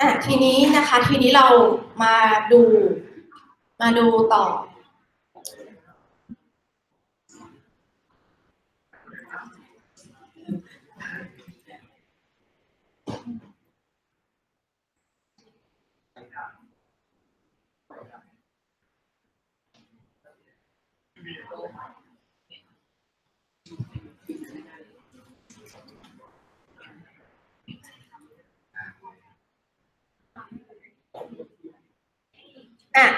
อะทีนี้นะคะ ทีนี้เรามาดูมาดูต่อ อะ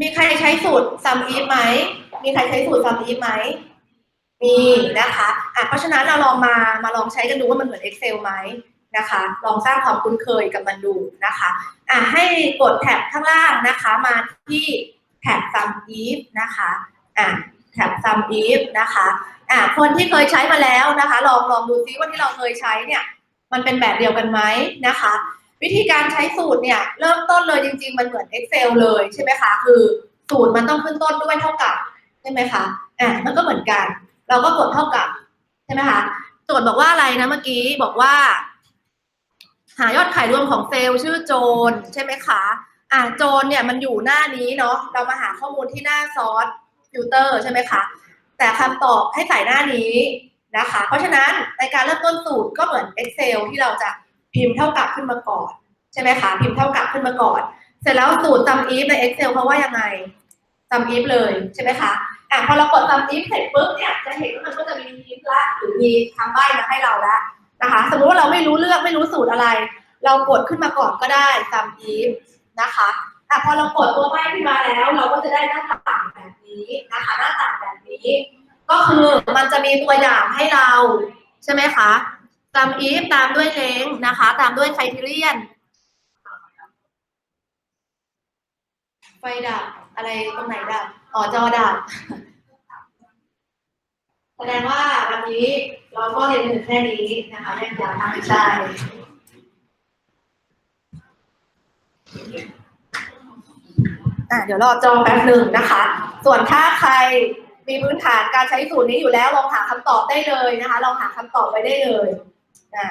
มีใครใช้สูตร sum if ไหม มีใครใช้สูตร sum if ไหม มีนะคะอะเพราะฉะนั้นเราลองมามาลองใช้กันดูว่ามันเหมือน Excel ไหมนะคะ ลองสร้างความคุ้นเคยกับมันดูนะคะอะให้กดแท็บข้างล่างนะคะ มาที่แท็บ sum if นะคะอะแท็บ sum if นะคะอะคนที่เคยใช้มาแล้วนะคะ ลองลองดูซิว่าที่เราเคยใช้เนี่ย มันเป็นแบบเดียวกันไหมนะคะ วิธีการใช้สูตรเนี่ยเริ่มต้นเลยจริง ๆ มันเหมือน Excel เลยใช่ไหมคะคือสูตรมันต้องขึ้นต้นด้วยเท่ากับใช่ไหมคะอะมันก็เหมือนกัน เราก็กดเท่ากับใช่ไหมคะโจทย์บอกว่าอะไรนะเมื่อกี้บอกว่า หายอดขายรวมของเซลล์ชื่อโจนใช่ไหมคะอะโจนเนี่ยมันอยู่หน้านี้เนาะเรามาหาข้อมูลที่หน้าซอสฟิลเตอร์ใช่ไหมคะแต่คำตอบให้ใส่หน้านี้นะคะ เพราะฉะนั้นในการเริ่มต้นสูตรก็เหมือน Excel ที่เราจะ พิมพ์เท่ากับขึ้นมาก่อน ใช่ไหมคะพิมพ์เท่ากับขึ้นมาก่อน เสร็จแล้วสูตร sum if ใน Excel เขาว่ายังไง sum if เลยใช่ไหมคะอะพอเรากด sum if เสร็จปุ๊บเนี่ยจะเห็นว่ามันก็จะมี hint ละหรือมีคำใบ้มาให้เราละนะคะ สมมุติว่าเราไม่รู้เรื่องไม่รู้สูตรอะไร เรากดขึ้นมาก่อนก็ได้ sum if นะคะอะพอเรากดตัวใบ้ขึ้นมาแล้ว เราก็จะได้หน้าต่างแบบนี้นะคะหน้าต่างแบบนี้ ก็คือมันจะมีตัวอย่างให้เราใช่ไหมคะ ตาม if ตามด้วย length นะคะ ตามด้วย criterion ไฟดับ อะไรตรงไหนดับอ๋อจอดับ แสดงว่าวันนี้เราก็เรียนถึงแค่นี้นะคะแม่ยาทางใช่อะเดี๋ยวรอจอแป๊บหนึ่งนะคะ ส่วนถ้าใครมีพื้นฐานการใช้สูตรนี้อยู่แล้วลองหาคำตอบได้เลยนะคะลองหาคำตอบไว้ได้เลย อะ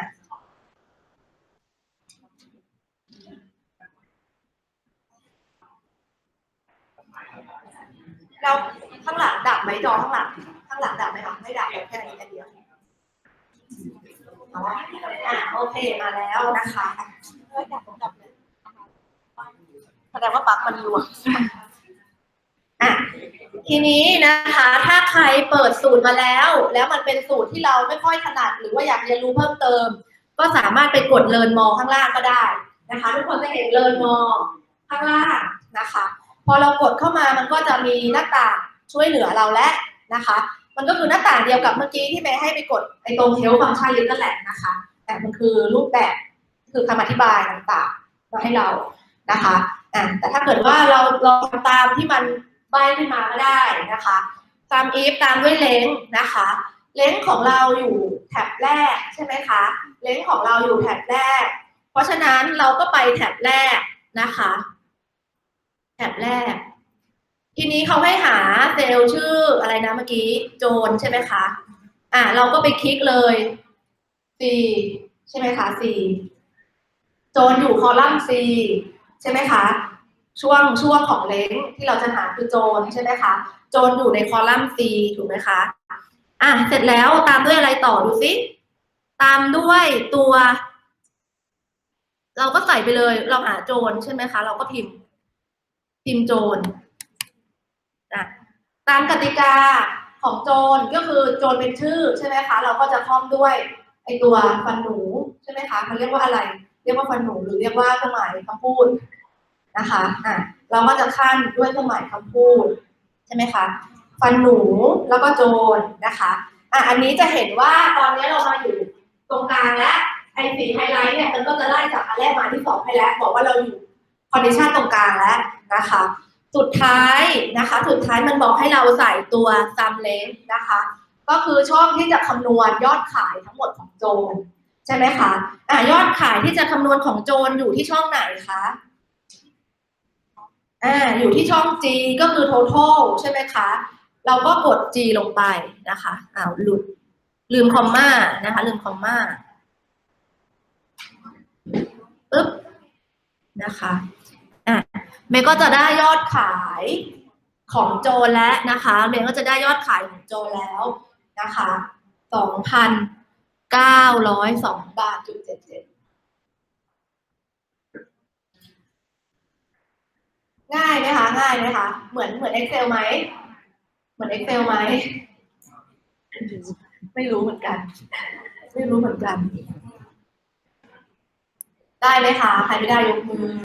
เราข้างหลังดับไหมจอข้างหลัง ข้างหลังดับไหมคะไม่ดับแค่นี้อันเดียวอ๋ออะโอเคมาแล้วนะคะแสดงว่าปลั๊กมันรวม ทีนี้นะคะ ถ้าใครเปิดสูตรมาแล้ว แล้วมันเป็นสูตรที่เราไม่ค่อยถนัดหรือว่าอยากเรียนรู้เพิ่มเติม ก็สามารถไปกดเลิร์นมอข้างล่างก็ได้นะคะ ทุกคนจะเห็นเลิร์นมอข้างล่างนะคะ พอเรากดเข้ามามันก็จะมีหน้าต่างช่วยเหลือเราและนะคะ มันก็คือหน้าต่างเดียวกับเมื่อกี้ที่เมย์ให้ไปกดไอ้ตรงเทลฟังก์ชันลิสต์นั่นแหละนะคะ แต่มันคือรูปแบบคือคำอธิบายต่างๆมาให้เรานะคะอะแต่ถ้าเกิดว่าเราเราทำตามที่มัน ใบขึ้นมาก็ได้นะคะ ตาม if ตามด้วยเลงนะคะ เลงของเราอยู่แท็บแรกใช่ไหมคะ เลงของเราอยู่แท็บแรก เพราะฉะนั้นเราก็ไปแท็บแรกนะคะ แท็บแรก ทีนี้เขาให้หาเซลล์ชื่ออะไรนะเมื่อกี้โจนใช่ไหมคะ อะเราก็ไปคลิกเลย C ใช่ไหมคะ C โจนอยู่คอลัมน์ C ใช่ไหมคะ ช่วงช่วงของเล้งที่เราจะหาคือโจนใช่ไหมคะโจนอยู่ในคอลัมน์ C ถูกไหมคะอะเสร็จแล้วตามด้วยอะไรต่อดูสิตามด้วยตัว เราก็ใส่ไปเลย เราหาโจนใช่ไหมคะ เราก็พิมพ์ พิมพ์โจนนะตามกติกาของโจนก็คือโจนเป็นชื่อใช่ไหมคะ เราก็จะคล่อมด้วยไอตัวฟันหนูใช่ไหมคะมันเรียกว่าอะไร เรียกว่าฟันหนูหรือเรียกว่าเครื่องหมายคำพูด นะคะอะเราก็จะขั้นด้วยเครื่องหมายคำพูดใช่ไหมคะฟันหนูแล้วก็โจรนะคะอะอันนี้จะเห็นว่าตอนนี้เรามาอยู่ตรงกลางแล้วไอสีไฮไลท์เนี่ยมันก็จะไล่จากอันแรกมาที่สองให้แล้วบอกว่าเราอยู่คอนดิชันตรงกลางแล้วนะคะสุดท้ายนะคะสุดท้ายมันบอกให้เราใส่ตัวซัมเลนนะคะ ก็คือช่องที่จะคำนวณยอดขายทั้งหมดของโจรใช่ไหมคะอะยอดขายที่จะคำนวณของโจรอยู่ที่ช่องไหนคะ อ่าอยู่ที่ช่อง G ก็คือ total ใช่ไหมคะ เราก็กด G ลงไปนะคะอ้าวหลุดลืมคอมมานะคะลืมคอมมาปึ๊บนะคะอะเมย์ก็จะได้ยอดขายของโจแล้วนะคะเมย์ก็จะได้ยอดขายของโจแล้วนะคะสองพันเก้าร้อยสองบาทจุดเจ็ดเจ็ด ง่ายไหมคะง่ายไหมคะเหมือนเหมือน Excel ไหมเหมือน Excel ไหมไม่รู้เหมือนกัน ไม่รู้เหมือนกัน ได้ไหมคะใครไม่ได้ยกมือ